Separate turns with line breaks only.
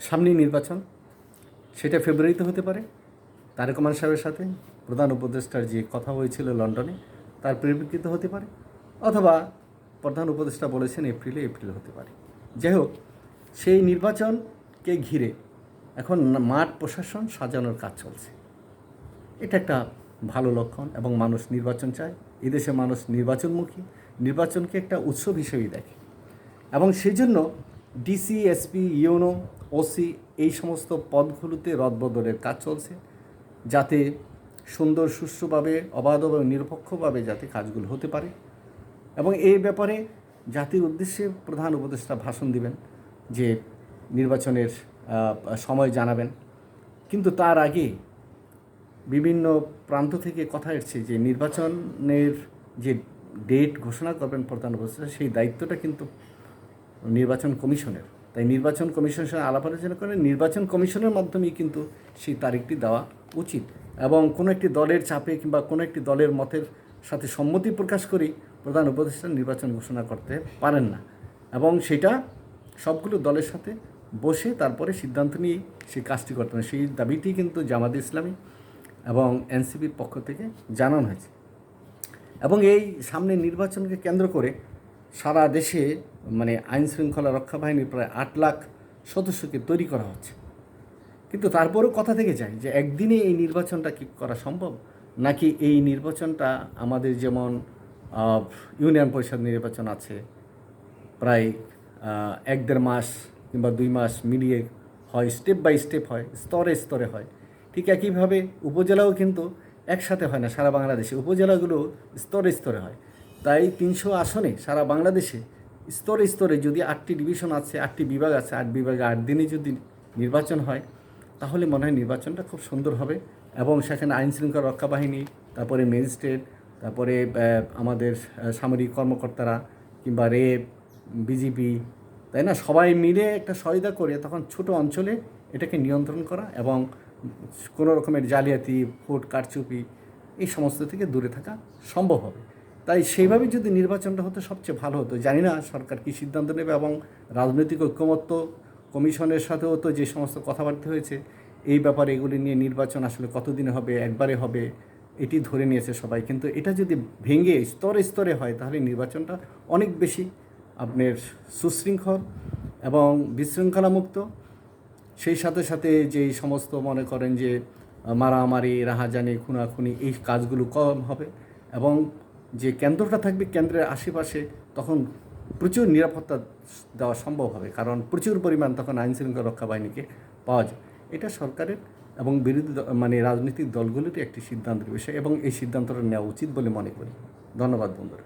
সামনেই নির্বাচন, সেটা ফেব্রুয়ারিতে হতে পারে। তারেক রহমান সাহেবের সাথে প্রধান উপদেষ্টার যে কথা হয়েছিল লন্ডনে, তার পরিপ্রেক্ষিতে হতে পারে, অথবা প্রধান উপদেষ্টা বলেছেন এপ্রিলে, এপ্রিল হতে পারে। যাই হোক, সেই নির্বাচনকে ঘিরে এখন মাঠ প্রশাসন সাজানোর কাজ চলছে। এটা একটা ভালো লক্ষণ এবং মানুষ নির্বাচন চায়। এদেশে মানুষ নির্বাচনমুখী, নির্বাচনকে একটা উৎসব হিসেবেই দেখে। এবং সেই জন্য ডিসি, এসপি, ইউনো ওসি এই সমস্ত পদগুলোতে রদবদলের কাজ চলছে, যাতে সুন্দর সুষ্ঠুভাবে, অবাধ এবং নিরপেক্ষভাবে যাতে কাজগুলো হতে পারে। এবং এই ব্যাপারে জাতির উদ্দেশ্যে প্রধান উপদেষ্টা ভাষণ দিবেন যে নির্বাচনের সময় জানাবেন। কিন্তু তার আগে বিভিন্ন প্রান্ত থেকে কথা এসছে যে নির্বাচনের যে ডেট ঘোষণা করবেন প্রধান উপদেষ্টা, সেই দায়িত্বটা কিন্তু নির্বাচন কমিশনের। তাই নির্বাচন কমিশনের সঙ্গে আলাপ আলোচনা করে নির্বাচন কমিশনের মাধ্যমেই কিন্তু সেই তারিখটি দেওয়া উচিত। এবং কোনো একটি দলের চাপে কিংবা কোনো একটি দলের মতের সাথে সম্মতি প্রকাশ করেই প্রধান উপদেষ্টা নির্বাচন ঘোষণা করতে পারেন না। এবং সেটা সবগুলো দলের সাথে বসে তারপরে সিদ্ধান্ত নিয়ে সেই কাজটি করতে হবে। সেই দাবিটি কিন্তু জামাত ইসলামী এবং এনসিপির পক্ষ থেকে জানানো হয়েছে। এবং এই সামনে নির্বাচনকে কেন্দ্র করে সারা দেশে মানে আইন শৃঙ্খলা রক্ষা বাহিনীর প্রায় আট লাখ সদস্যকে তৈরি করা হচ্ছে। কিন্তু তারপরেও কথা থেকে যায় যে একদিনে এই নির্বাচনটা কি করা সম্ভব? নাকি এই নির্বাচনটা আমাদের যেমন ইউনিয়ন পরিষদ নির্বাচন আছে, প্রায় এক দেড় মাস কিংবা দুই মাস মিলিয়ে হয় স্টেপ বাই স্টেপ হয়, স্তরে স্তরে হয়। ঠিক একইভাবে উপজেলাও কিন্তু একসাথে হয় না, সারা বাংলাদেশে। উপজেলাগুলো স্তরে স্তরে হয়। তাই তিনশো আসনে সারা বাংলাদেশে স্তরে স্তরে যদি আটটি ডিভিশন আছে, আটটি বিভাগ আছে, আট বিভাগে আট দিনে যদি নির্বাচন হয়, তাহলে মনে হয় নির্বাচনটা খুব সুন্দর হবে। এবং সেখানে আইন শৃঙ্খলা রক্ষা বাহিনী, তারপরে ম্যাজিস্ট্রেট, তারপরে আমাদের সামরিক কর্মকর্তারা কিংবা রেব বিজিপি তাই না? সবাই মিলে একটা সহায়তা করে তখন ছোট অঞ্চলে এটাকে নিয়ন্ত্রণ করা এবং কোনো রকমের জালিয়াতি, ভোট কারচুপি এই সমস্ত থেকে দূরে থাকা সম্ভব হবে। তাই সেইভাবে যদি নির্বাচনটা হতো, সবচেয়ে ভালো হতো। জানি না সরকার কী সিদ্ধান্ত নেবে এবং রাজনৈতিক ঐক্যমত্য কমিশনের সাথেও তো যে সমস্ত কথাবার্তা হয়েছে, এই ব্যাপারে এগুলি নিয়ে নির্বাচন আসলে কতদিনে হবে, একবারে হবে, এটি ধরে নিয়েছে সবাই। কিন্তু এটা যদি ভেঙে স্তরে স্তরে হয়, তাহলে নির্বাচনটা অনেক বেশি আপনার সুশৃঙ্খল এবং বিশৃঙ্খলামুক্ত। সেই সাথে সাথে যে এই সমস্ত মনে করেন যে মারামারি, রাহাজানি, খুনাখুনি, এই কাজগুলো কম হবে এবং যে কেন্দ্রটা থাকবে কেন্দ্রের আশেপাশে, তখন প্রচুর নিরাপত্তা দেওয়া সম্ভব হবে। কারণ প্রচুর পরিমাণ তখন আইন শৃঙ্খলা রক্ষা বাহিনীকে পাওয়া যায়। এটা সরকারের এবং বিরোধী মানে রাজনৈতিক দলগুলির একটি সিদ্ধান্তের বিষয় এবং এই সিদ্ধান্তটা নেওয়া উচিত বলে মনে করি। ধন্যবাদ বন্ধুরা।